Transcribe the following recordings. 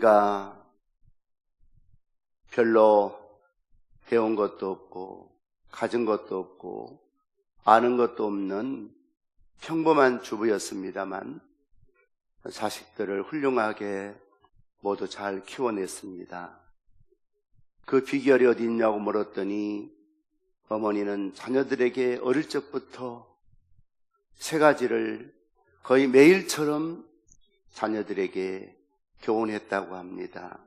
어머니가 별로 배운 것도 없고, 가진 것도 없고, 아는 것도 없는 평범한 주부였습니다만, 자식들을 훌륭하게 모두 잘 키워냈습니다. 그 비결이 어디 있냐고 물었더니, 어머니는 자녀들에게 어릴 적부터 세 가지를 거의 매일처럼 자녀들에게 교훈했다고 합니다.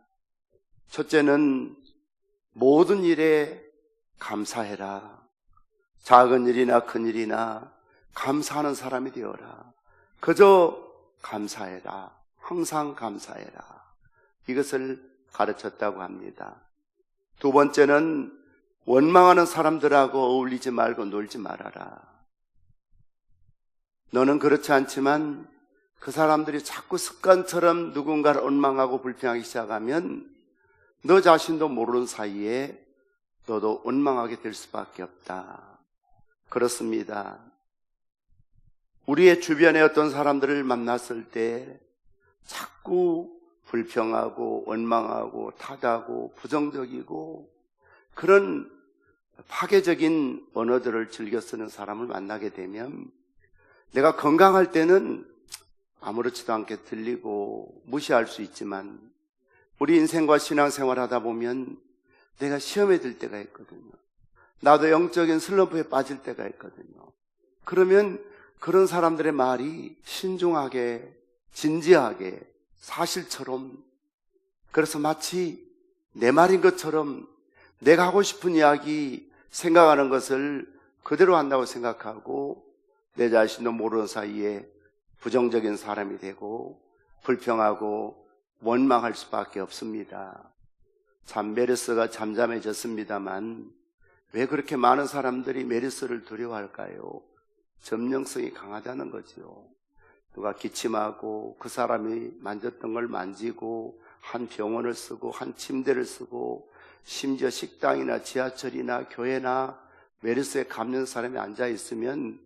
첫째는 모든 일에 감사해라. 작은 일이나 큰 일이나 감사하는 사람이 되어라. 그저 감사해라. 항상 감사해라. 이것을 가르쳤다고 합니다. 두 번째는 원망하는 사람들하고 어울리지 말고 놀지 말아라. 너는 그렇지 않지만 그 사람들이 자꾸 습관처럼 누군가를 원망하고 불평하기 시작하면 너 자신도 모르는 사이에 너도 원망하게 될 수밖에 없다. 그렇습니다. 우리의 주변에 어떤 사람들을 만났을 때 자꾸 불평하고 원망하고 탓하고 부정적이고 그런 파괴적인 언어들을 즐겨 쓰는 사람을 만나게 되면 내가 건강할 때는 아무렇지도 않게 들리고 무시할 수 있지만 우리 인생과 신앙생활 하다 보면 내가 시험에 들 때가 있거든요. 나도 영적인 슬럼프에 빠질 때가 있거든요. 그러면 그런 사람들의 말이 신중하게, 진지하게, 사실처럼, 그래서 마치 내 말인 것처럼 내가 하고 싶은 이야기, 생각하는 것을 그대로 한다고 생각하고 내 자신도 모르는 사이에 부정적인 사람이 되고 불평하고 원망할 수밖에 없습니다. 참 메르스가 잠잠해졌습니다만 왜 그렇게 많은 사람들이 메르스를 두려워할까요? 점령성이 강하다는 거지요. 누가 기침하고 그 사람이 만졌던 걸 만지고 한 병원을 쓰고 한 침대를 쓰고 심지어 식당이나 지하철이나 교회나 메르스에 감는 사람이 앉아 있으면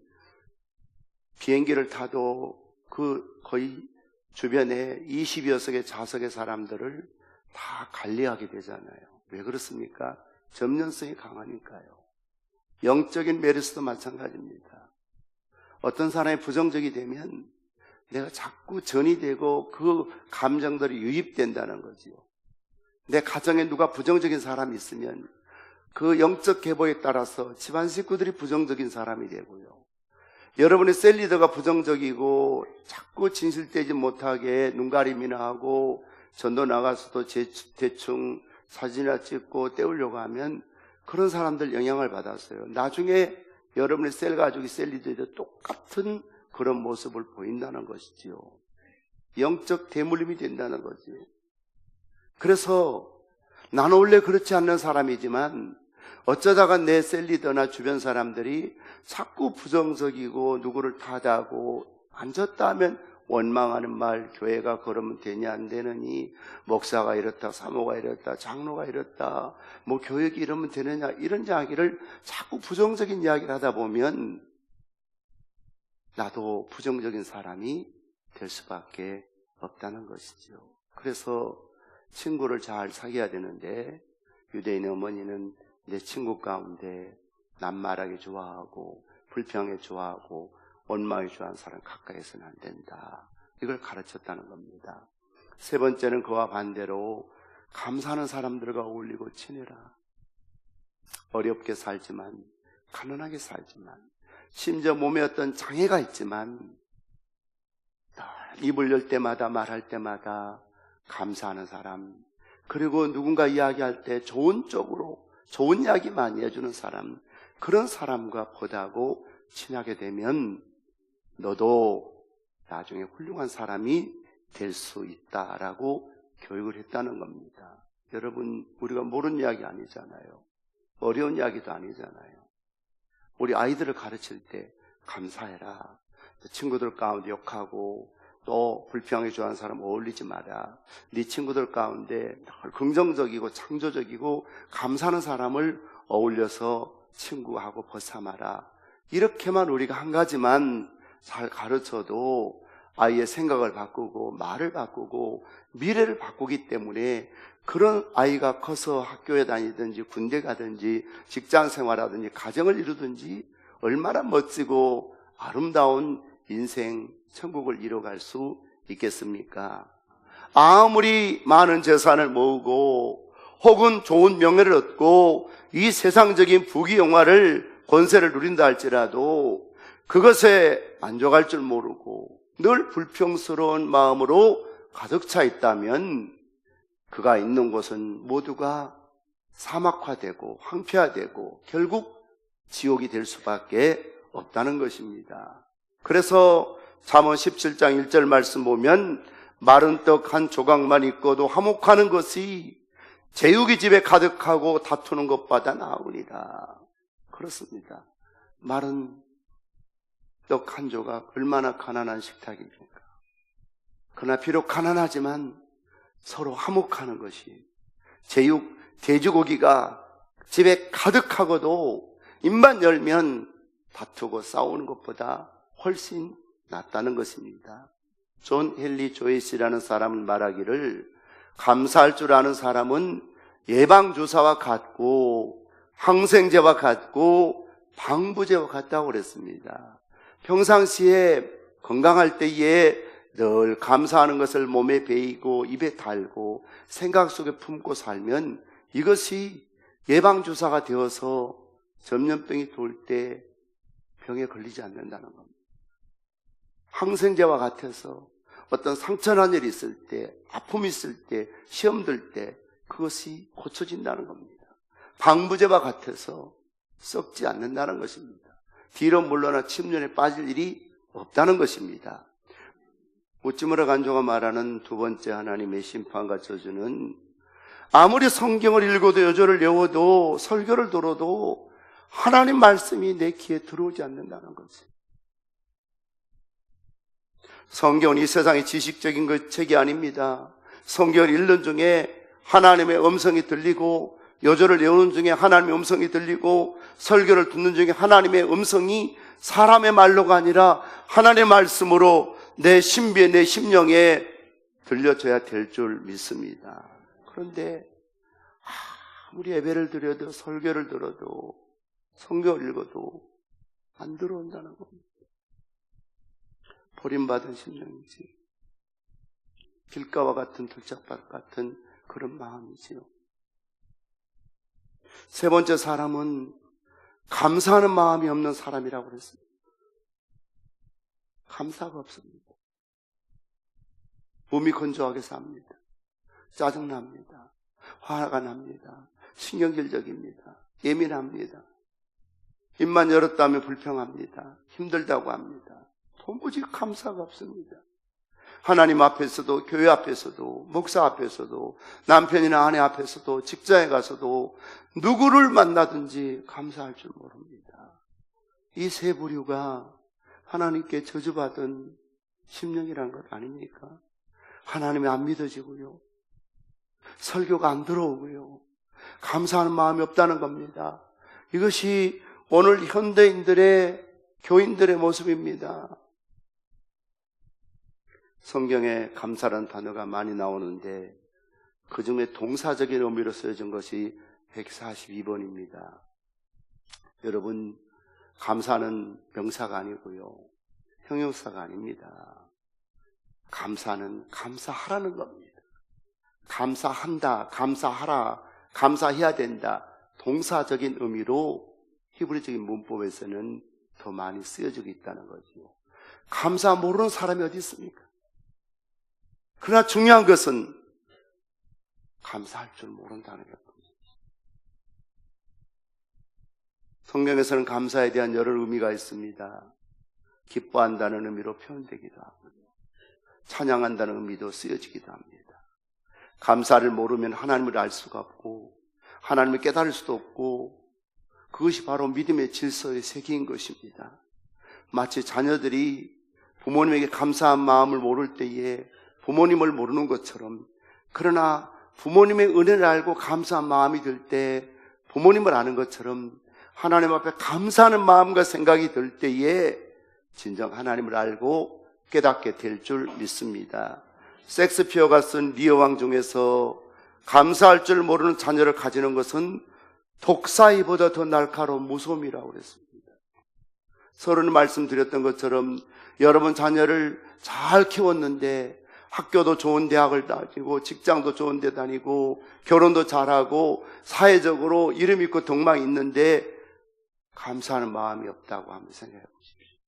비행기를 타도 그 거의 주변에 20여 석의 좌석의 사람들을 다 관리하게 되잖아요. 왜 그렇습니까? 점령성이 강하니까요. 영적인 메르스도 마찬가지입니다. 어떤 사람이 부정적이 되면 내가 자꾸 전이 되고 그 감정들이 유입된다는 거지요. 내 가정에 누가 부정적인 사람이 있으면 그 영적 계보에 따라서 집안 식구들이 부정적인 사람이 되고요. 여러분의 셀리더가 부정적이고 자꾸 진실되지 못하게 눈가림이나 하고 전도 나가서도 대충 사진이나 찍고 떼우려고 하면 그런 사람들 영향을 받았어요. 나중에 여러분의 셀 가족이 셀리더에도 똑같은 그런 모습을 보인다는 것이지요. 영적 대물림이 된다는 거지요. 그래서 나는 원래 그렇지 않는 사람이지만 어쩌다가 내 셀리더나 주변 사람들이 자꾸 부정적이고 누구를 탓하고 앉았다 하면 원망하는 말 교회가 그러면 되냐 안 되느니 목사가 이렇다 사모가 이렇다 장로가 이렇다 뭐 교육이 이러면 되느냐 이런 이야기를 자꾸 부정적인 이야기를 하다 보면 나도 부정적인 사람이 될 수밖에 없다는 것이죠. 그래서 친구를 잘 사귀어야 되는데 유대인 어머니는 내 친구 가운데 남말하게 좋아하고 불평에 좋아하고 원망에 좋아하는 사람 가까이서는 안 된다. 이걸 가르쳤다는 겁니다. 세 번째는 그와 반대로 감사하는 사람들과 어울리고 지내라. 어렵게 살지만 가난하게 살지만 심지어 몸에 어떤 장애가 있지만 입을 열 때마다 말할 때마다 감사하는 사람 그리고 누군가 이야기할 때 좋은 쪽으로 좋은 이야기 많이 해주는 사람, 그런 사람과 보다고 친하게 되면 너도 나중에 훌륭한 사람이 될 수 있다라고 교육을 했다는 겁니다. 여러분, 우리가 모르는 이야기 아니잖아요. 어려운 이야기도 아니잖아요. 우리 아이들을 가르칠 때 감사해라. 친구들 가운데 욕하고 또 불평하게 좋아하는 사람 어울리지 마라. 네 친구들 가운데 긍정적이고 창조적이고 감사하는 사람을 어울려서 친구하고 벗삼아라. 이렇게만 우리가 한 가지만 잘 가르쳐도 아이의 생각을 바꾸고 말을 바꾸고 미래를 바꾸기 때문에 그런 아이가 커서 학교에 다니든지 군대 가든지 직장 생활하든지 가정을 이루든지 얼마나 멋지고 아름다운 인생 천국을 이뤄갈 수 있겠습니까? 아무리 많은 재산을 모으고 혹은 좋은 명예를 얻고 이 세상적인 부귀영화를 권세를 누린다 할지라도 그것에 만족할 줄 모르고 늘 불평스러운 마음으로 가득 차 있다면 그가 있는 곳은 모두가 사막화되고 황폐화되고 결국 지옥이 될 수밖에 없다는 것입니다. 그래서 잠언 17장 1절 말씀 보면 마른 떡 한 조각만 있고도 화목하는 것이 제육이 집에 가득하고 다투는 것보다 나으니라. 그렇습니다. 마른 떡 한 조각 얼마나 가난한 식탁입니까? 그러나 비록 가난하지만 서로 화목하는 것이 제육 돼지고기가 집에 가득하고도 입만 열면 다투고 싸우는 것보다 훨씬 낫다는 것입니다. 존 헨리 조이스라는 사람은 말하기를 감사할 줄 아는 사람은 예방주사와 같고 항생제와 같고 방부제와 같다고 그랬습니다. 평상시에 건강할 때에 늘 감사하는 것을 몸에 베이고 입에 달고 생각 속에 품고 살면 이것이 예방주사가 되어서 전염병이 돌 때 병에 걸리지 않는다는 겁니다. 항생제와 같아서 어떤 상처난 일이 있을 때, 아픔이 있을 때, 시험 들 때 그것이 고쳐진다는 겁니다. 방부제와 같아서 썩지 않는다는 것입니다. 뒤로 물러나 침륜에 빠질 일이 없다는 것입니다. 우찌무라 간조가 말하는 두 번째 하나님의 심판과 저주는 아무리 성경을 읽어도 여조를 외워도 설교를 들어도 하나님 말씀이 내 귀에 들어오지 않는다는 거지. 성경은 이 세상의 지식적인 것 책이 아닙니다. 성경을 읽는 중에 하나님의 음성이 들리고 여조를 외우는 중에 하나님의 음성이 들리고 설교를 듣는 중에 하나님의 음성이 사람의 말로가 아니라 하나님의 말씀으로 내 신비에 내 심령에 들려줘야 될 줄 믿습니다. 그런데 아무리 예배를 드려도 설교를 들어도 성경을 읽어도 안 들어온다는 겁니다. 버림받은 심령이지. 길가와 같은 들짝밭 같은 그런 마음이지요. 세 번째 사람은 감사하는 마음이 없는 사람이라고 그랬습니다. 감사가 없습니다. 몸이 건조하게 삽니다. 짜증납니다. 화가 납니다. 신경질적입니다. 예민합니다. 입만 열었다면 불평합니다. 힘들다고 합니다. 도무지 감사가 없습니다. 하나님 앞에서도, 교회 앞에서도, 목사 앞에서도, 남편이나 아내 앞에서도, 직장에 가서도 누구를 만나든지 감사할 줄 모릅니다. 이 세 부류가 하나님께 저주받은 심령이라는 것 아닙니까? 하나님이 안 믿어지고요. 설교가 안 들어오고요. 감사하는 마음이 없다는 겁니다. 이것이 오늘 현대인들의 교인들의 모습입니다. 성경에 감사라는 단어가 많이 나오는데 그 중에 동사적인 의미로 쓰여진 것이 142번입니다. 여러분, 감사는 명사가 아니고요. 형용사가 아닙니다. 감사는 감사하라는 겁니다. 감사한다, 감사하라, 감사해야 된다. 동사적인 의미로 히브리적인 문법에서는 더 많이 쓰여지고 있다는 거죠. 감사 모르는 사람이 어디 있습니까? 그러나 중요한 것은 감사할 줄 모른다는 것. 성경에서는 감사에 대한 여러 의미가 있습니다. 기뻐한다는 의미로 표현되기도 하고요. 찬양한다는 의미도 쓰여지기도 합니다. 감사를 모르면 하나님을 알 수가 없고 하나님을 깨달을 수도 없고 그것이 바로 믿음의 질서의 세계인 것입니다. 마치 자녀들이 부모님에게 감사한 마음을 모를 때에 부모님을 모르는 것처럼 그러나 부모님의 은혜를 알고 감사한 마음이 들 때 부모님을 아는 것처럼 하나님 앞에 감사하는 마음과 생각이 들 때에 진정 하나님을 알고 깨닫게 될 줄 믿습니다. 섹스피어가 쓴 리어왕 중에서 감사할 줄 모르는 자녀를 가지는 것은 독사이보다 더 날카로운 무서움이라고 그랬습니다. 서로는 말씀드렸던 것처럼 여러분 자녀를 잘 키웠는데 학교도 좋은 대학을 다니고 직장도 좋은 데 다니고 결혼도 잘하고 사회적으로 이름 있고 덕망이 있는데 감사하는 마음이 없다고 한번 생각해 보십시오.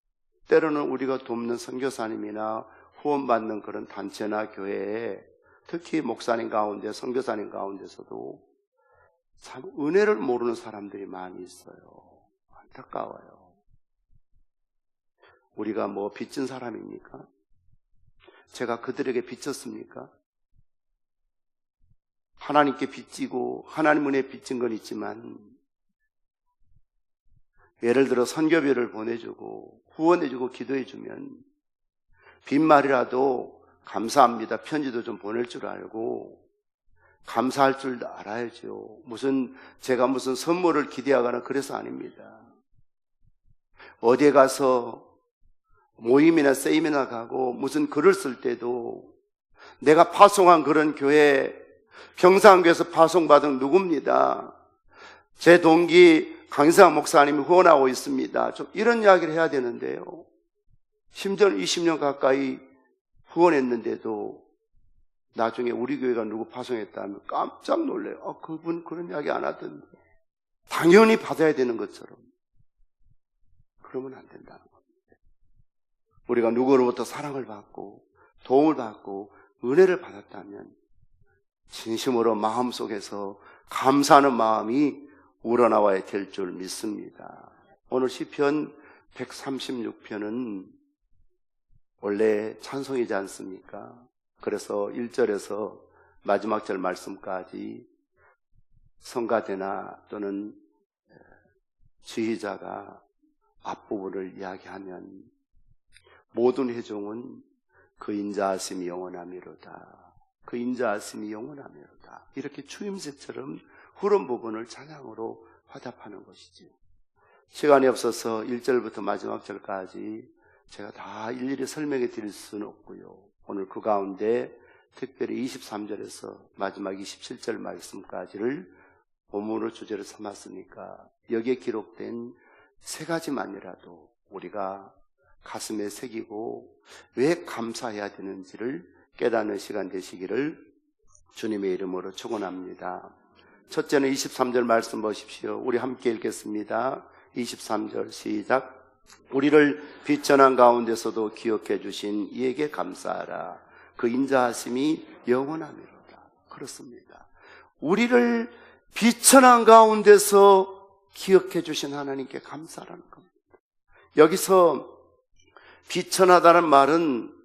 때로는 우리가 돕는 선교사님이나 후원받는 그런 단체나 교회에 특히 목사님 가운데 선교사님 가운데서도 참 은혜를 모르는 사람들이 많이 있어요. 안타까워요. 우리가 뭐 빚진 사람입니까? 제가 그들에게 빚졌습니까? 하나님께 빚지고 하나님 은혜 빚진 건 있지만 예를 들어 선교비를 보내주고 후원해주고 기도해주면 빈말이라도 감사합니다. 편지도 좀 보낼 줄 알고 감사할 줄도 알아야죠. 무슨 제가 무슨 선물을 기대하거나 그래서 아닙니다. 어디에 가서 모임이나 세이미나 가고 무슨 글을 쓸 때도 내가 파송한 그런 교회 평상교에서 파송받은 누굽니다. 제 동기 강상 목사님이 후원하고 있습니다. 좀 이런 이야기를 해야 되는데요. 심지어 20년 가까이 후원했는데도 나중에 우리 교회가 누구 파송했다면 깜짝 놀래요. 아, 그분 그런 이야기 안 하던데. 당연히 받아야 되는 것처럼. 그러면 안 겁니다. 우리가 누구로부터 사랑을 받고 도움을 받고 은혜를 받았다면 진심으로 마음속에서 감사하는 마음이 우러나와야 될 줄 믿습니다. 오늘 시편 136편은 원래 찬송이지 않습니까? 그래서 1절에서 마지막 절 말씀까지 성가대나 또는 지휘자가 앞부분을 이야기하면 모든 회종은 그 인자하심이 영원하미로다. 그 인자하심이 영원하미로다. 이렇게 추임새처럼 후른 부분을 찬양으로 화답하는 것이지요. 시간이 없어서 1절부터 마지막 절까지 제가 다 일일이 설명해 드릴 수는 없고요. 오늘 그 가운데 특별히 23절에서 마지막 27절 말씀까지를 본문을 주제로 삼았으니까 여기에 기록된 세 가지만이라도 우리가 가슴에 새기고 왜 감사해야 되는지를 깨닫는 시간 되시기를 주님의 이름으로 축원합니다. 첫째는 23절 말씀 보십시오. 우리 함께 읽겠습니다. 23절 시작. 우리를 비천한 가운데서도 기억해 주신 이에게 감사하라. 그 인자하심이 영원하미로다. 그렇습니다. 우리를 비천한 가운데서 기억해 주신 하나님께 감사라는 겁니다. 여기서 비천하다는 말은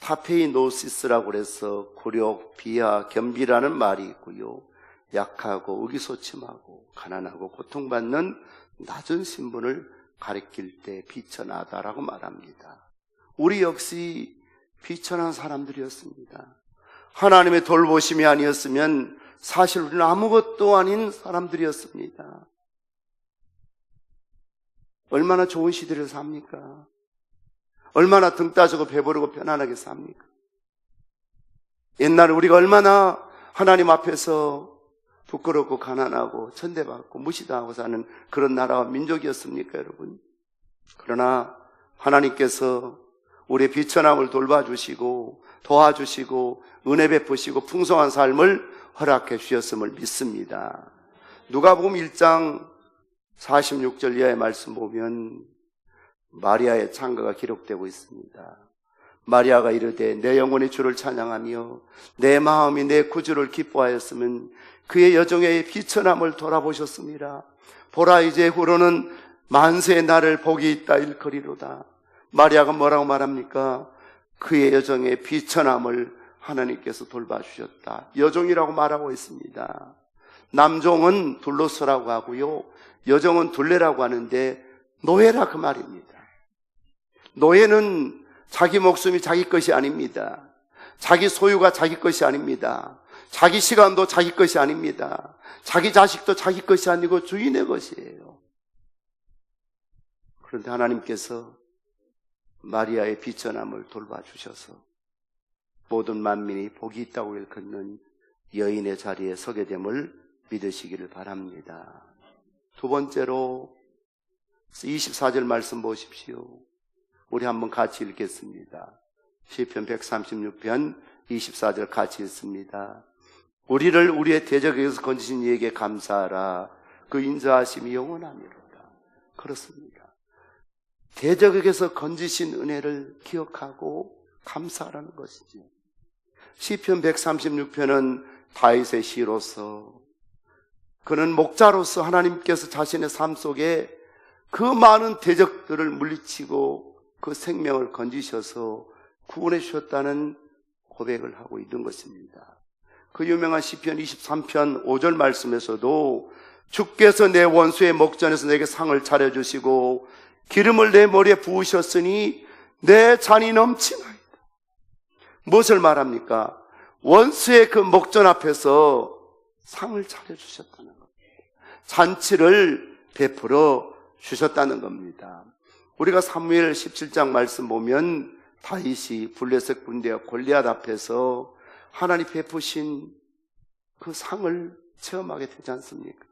타페이노시스라고 그래서 굴욕, 비하, 겸비라는 말이 있고요. 약하고 의기소침하고 가난하고 고통받는 낮은 신분을 가리킬 때 비천하다라고 말합니다. 우리 역시 비천한 사람들이었습니다. 하나님의 돌보심이 아니었으면 사실 우리는 아무것도 아닌 사람들이었습니다. 얼마나 좋은 시대를 삽니까? 얼마나 등 따지고 배부르고 편안하게 삽니까? 옛날에 우리가 얼마나 하나님 앞에서 부끄럽고 가난하고 천대받고 무시당하고 사는 그런 나라와 민족이었습니까, 여러분? 그러나 하나님께서 우리의 비천함을 돌봐주시고 도와주시고 은혜 베푸시고 풍성한 삶을 허락해 주셨음을 믿습니다. 누가복음 1장 46절 이하의 말씀 보면 마리아의 창가가 기록되고 있습니다. 마리아가 이르되 내 영혼이 주를 찬양하며 내 마음이 내 구주를 기뻐하였으면 그의 여정의 비천함을 돌아보셨습니다. 보라 이제 후로는 만세의 날을 복이 있다 일거리로다. 마리아가 뭐라고 말합니까? 그의 여정의 비천함을 하나님께서 돌봐주셨다. 여종이라고 말하고 있습니다. 남종은 둘로서라고 하고요. 여정은 둘레라고 하는데 노예라 그 말입니다. 노예는 자기 목숨이 자기 것이 아닙니다. 자기 소유가 자기 것이 아닙니다. 자기 시간도 자기 것이 아닙니다. 자기 자식도 자기 것이 아니고 주인의 것이에요. 그런데 하나님께서 마리아의 비천함을 돌봐주셔서 모든 만민이 복이 있다고 일컫는 여인의 자리에 서게 됨을 믿으시기를 바랍니다. 두 번째로 24절 말씀 보십시오. 우리 한번 같이 읽겠습니다. 시편 136편 24절 같이 읽습니다. 우리를 우리의 대적에서 건지신 이에게 감사하라. 그 인자하심이 영원하미로다. 그렇습니다. 대적에게서 건지신 은혜를 기억하고 감사하라는 것이죠. 시편 136편은 다윗의 시로서 그는 목자로서 하나님께서 자신의 삶 속에 그 많은 대적들을 물리치고 그 생명을 건지셔서 구원해 주셨다는 고백을 하고 있는 것입니다. 그 유명한 시편 23편 5절 말씀에서도 주께서 내 원수의 목전에서 내게 상을 차려주시고 기름을 내 머리에 부으셨으니 내 잔이 넘치나이다. 무엇을 말합니까? 원수의 그 목전 앞에서 상을 차려주셨다는 겁니다. 잔치를 베풀어 주셨다는 겁니다. 우리가 사무엘 17장 말씀 보면 다윗이 블레셋 군대와 골리앗 앞에서 하나님 베푸신 그 상을 체험하게 되지 않습니까?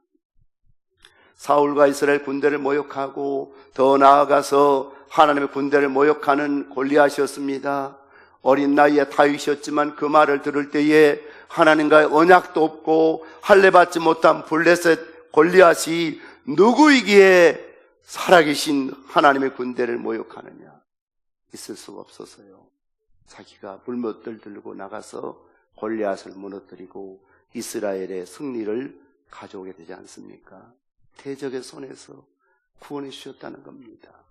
사울과 이스라엘 군대를 모욕하고 더 나아가서 하나님의 군대를 모욕하는 골리앗이었습니다. 어린 나이에 다윗이었지만 그 말을 들을 때에 하나님과의 언약도 없고 할례 받지 못한 블레셋 골리앗이 누구이기에 살아계신 하나님의 군대를 모욕하느냐 있을 수가 없었어요. 자기가 불못들 들고 나가서 골리앗을 무너뜨리고 이스라엘의 승리를 가져오게 되지 않습니까? 대적의 손에서 구원해 주셨다는 겁니다.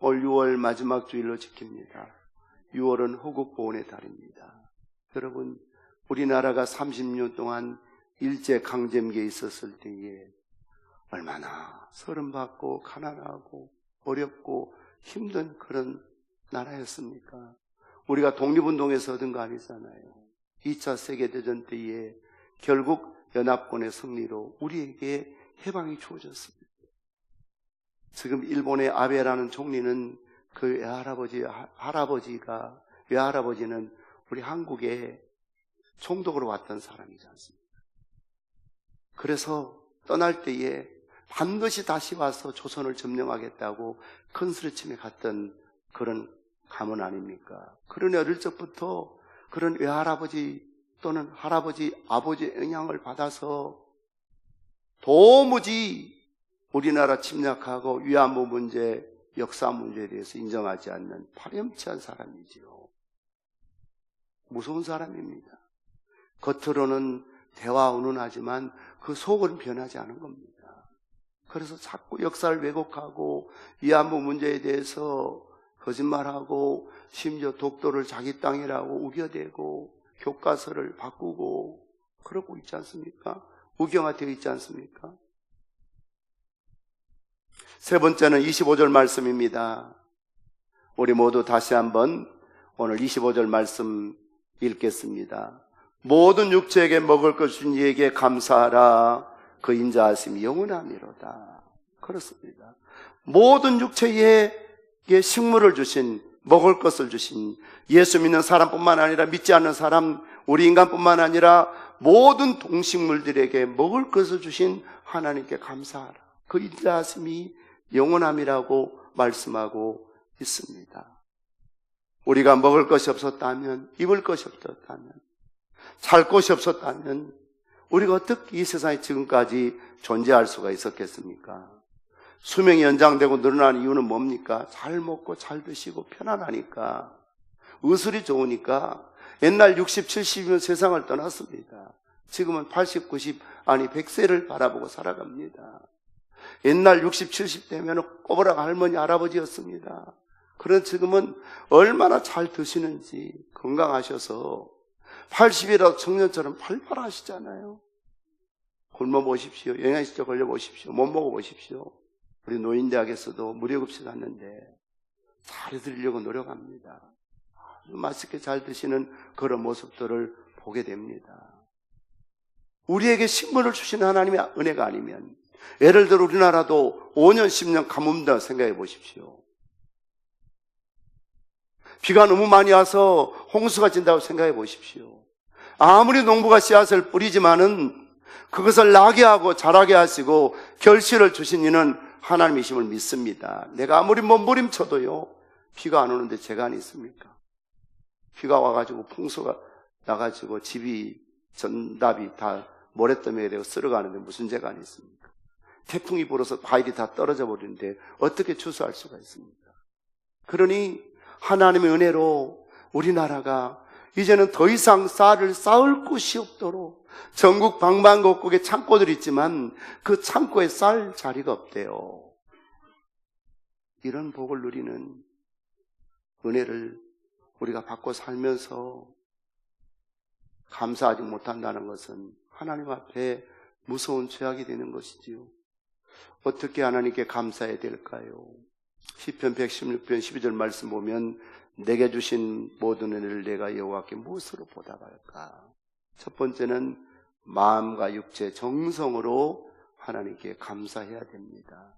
올 6월 마지막 주일로 지킵니다. 6월은 호국 보훈의 달입니다. 여러분, 우리나라가 30년 동안 일제 강점기에 있었을 때에 얼마나 서름받고 가난하고 어렵고 힘든 그런 나라였습니까? 우리가 독립운동에서 얻은 거 아니잖아요. 2차 세계대전 때에 결국 연합군의 승리로 우리에게 해방이 주어졌습니다. 지금 일본의 아베라는 총리는 그 외할아버지, 할아버지가, 외할아버지는 우리 한국에 총독으로 왔던 사람이지 않습니까? 그래서 떠날 때에 반드시 다시 와서 조선을 점령하겠다고 큰 소리침에 갔던 그런 가문 아닙니까? 그런 어릴 적부터 그런 외할아버지 또는 할아버지, 아버지의 영향을 받아서 도무지 우리나라 침략하고 위안부 문제, 역사 문제에 대해서 인정하지 않는 파렴치한 사람이지요. 무서운 사람입니다. 겉으로는 대화 운운하지만 그 속은 변하지 않은 겁니다. 그래서 자꾸 역사를 왜곡하고 위안부 문제에 대해서 거짓말하고 심지어 독도를 자기 땅이라고 우겨대고 교과서를 바꾸고 그러고 있지 않습니까? 우경화되어 있지 않습니까? 세 번째는 25절 말씀입니다. 우리 모두 다시 한번 오늘 25절 말씀 읽겠습니다. 모든 육체에게 먹을 것준 이에게 감사하라. 그 인자하심이 영원함이로다. 그렇습니다. 모든 육체에게 식물을 주신, 먹을 것을 주신 예수 믿는 사람뿐만 아니라 믿지 않는 사람, 우리 인간뿐만 아니라 모든 동식물들에게 먹을 것을 주신 하나님께 감사하라. 그 인자하심이 영원함이라고 말씀하고 있습니다. 우리가 먹을 것이 없었다면, 입을 것이 없었다면, 살 곳이 없었다면, 우리가 어떻게 이 세상에 지금까지 존재할 수가 있었겠습니까? 수명이 연장되고 늘어나는 이유는 뭡니까? 잘 먹고 잘 드시고 편안하니까. 의술이 좋으니까 옛날 60, 70이면 세상을 떠났습니다. 지금은 80, 90, 아니 100세를 바라보고 살아갑니다. 옛날 60, 70 되면 꼬부랑 할머니, 할아버지였습니다. 그런 지금은 얼마나 잘 드시는지 건강하셔서 80이라도 청년처럼 팔팔하시잖아요. 굶어 보십시오. 영양실조 걸려 보십시오. 못 먹어 보십시오. 우리 노인대학에서도 무료급식 갔는데 잘 드리려고 노력합니다. 아주 맛있게 잘 드시는 그런 모습들을 보게 됩니다. 우리에게 식물을 주시는 하나님의 은혜가 아니면 예를 들어 우리나라도 5년, 10년 가뭄다 생각해 보십시오. 비가 너무 많이 와서 홍수가 진다고 생각해 보십시오. 아무리 농부가 씨앗을 뿌리지만은 그것을 나게 하고 자라게 하시고 결실을 주신 이는 하나님이심을 믿습니다. 내가 아무리 몸부림쳐도요, 비가 안 오는데 재간이 있습니까? 비가 와가지고 풍수가 나가지고 집이 전답이 다 모래더미에 되고 쓸어가는데 무슨 재간이 있습니까? 태풍이 불어서 과일이 다 떨어져 버리는데 어떻게 추수할 수가 있습니까? 그러니 하나님의 은혜로 우리나라가 이제는 더 이상 쌀을 쌓을 곳이 없도록 전국 방방곡곡에 창고들이 있지만 그 창고에 쌀 자리가 없대요. 이런 복을 누리는 은혜를 우리가 받고 살면서 감사하지 못한다는 것은 하나님 앞에 무서운 죄악이 되는 것이지요. 어떻게 하나님께 감사해야 될까요? 시편 116편 12절 말씀 보면 내게 주신 모든 은혜를 내가 여호와께 무엇으로 보답할까? 첫 번째는 마음과 육체, 정성으로 하나님께 감사해야 됩니다.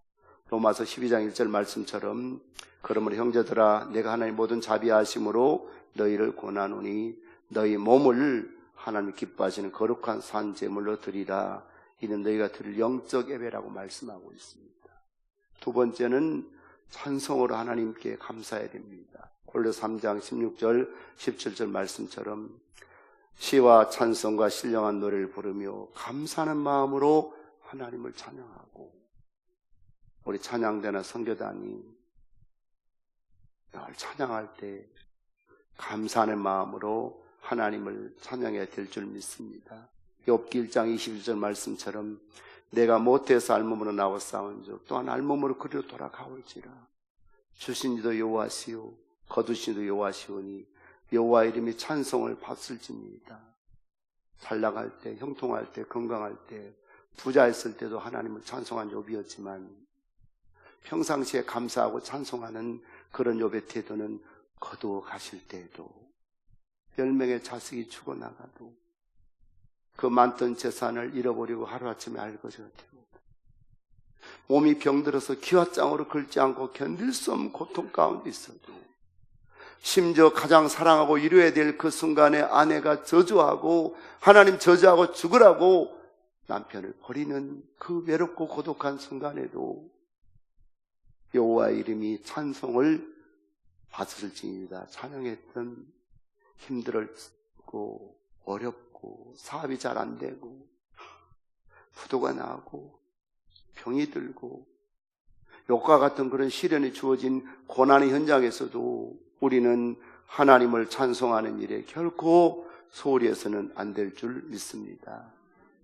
로마서 12장 1절 말씀처럼 그러므로 형제들아 내가 하나님 모든 자비하심으로 너희를 고나노니 너희 몸을 하나님 기뻐하시는 거룩한 산 제물로 드리라 이는 너희가 드릴 영적 예배라고 말씀하고 있습니다. 두 번째는 찬송으로 하나님께 감사해야 됩니다. 골로 3장 16절 17절 말씀처럼 시와 찬송과 신령한 노래를 부르며 감사하는 마음으로 하나님을 찬양하고 우리 찬양대나 성교단이 늘 찬양할 때 감사하는 마음으로 하나님을 찬양해야 될 줄 믿습니다. 욥기 1장 21절 말씀처럼 내가 못해서 알몸으로 나와 싸운 즉 또한 알몸으로 그리로 돌아가올지라 주신 이도 여호와시오 거두신 이도 여호와시오니 여호와 이름이 찬송을 받을지니이다. 잘 나갈 때, 형통할 때, 건강할 때, 부자했을 때도 하나님을 찬송한 욥이었지만 평상시에 감사하고 찬송하는 그런 욥의 태도는 거두어 가실 때에도 열 명의 자식이 죽어나가도 그 많던 재산을 잃어버리고 하루아침에 알거지 같아요. 몸이 병들어서 기와장으로 긁지 않고 견딜 수 없는 고통 가운데 있어도 심지어 가장 사랑하고 이루어야 될 그 순간에 아내가 저주하고 하나님 저주하고 죽으라고 남편을 버리는 그 외롭고 고독한 순간에도 여호와 이름이 찬송을 받을지니다 찬양했던 힘들었고 어렵 고 사업이 잘 안 되고 부도가 나고 병이 들고 욕과 같은 그런 시련이 주어진 고난의 현장에서도 우리는 하나님을 찬송하는 일에 결코 소홀히 해서는 안 될 줄 믿습니다.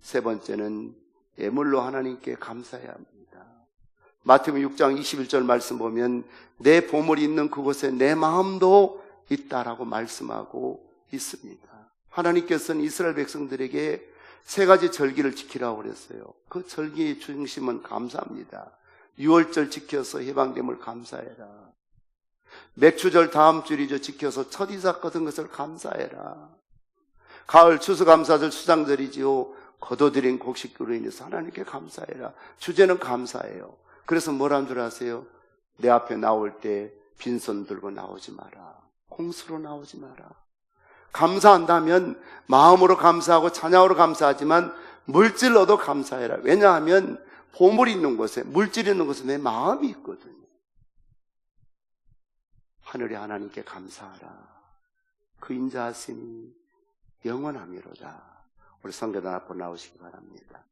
세 번째는 예물로 하나님께 감사해야 합니다. 마태복음 6장 21절 말씀 보면 내 보물이 있는 그곳에 내 마음도 있다라고 말씀하고 있습니다. 하나님께서는 이스라엘 백성들에게 세 가지 절기를 지키라고 그랬어요. 그 절기의 중심은 감사합니다. 6월절 지켜서 해방됨을 감사해라. 맥추절 다음 주이죠 지켜서 첫 이삭 거둔 것을 감사해라. 가을 추수감사절 수장절이지요. 거둬들인 곡식으로 인해서 하나님께 감사해라. 주제는 감사해요. 그래서 뭐란 줄 아세요? 내 앞에 나올 때 빈손 들고 나오지 마라. 공수로 나오지 마라. 감사한다면 마음으로 감사하고 찬양으로 감사하지만 물질로도 감사해라. 왜냐하면 보물이 있는 곳에 물질이 있는 곳에 내 마음이 있거든요. 하늘의 하나님께 감사하라. 그 인자하심이 영원함이로다. 우리 성교단 앞으로 나오시기 바랍니다.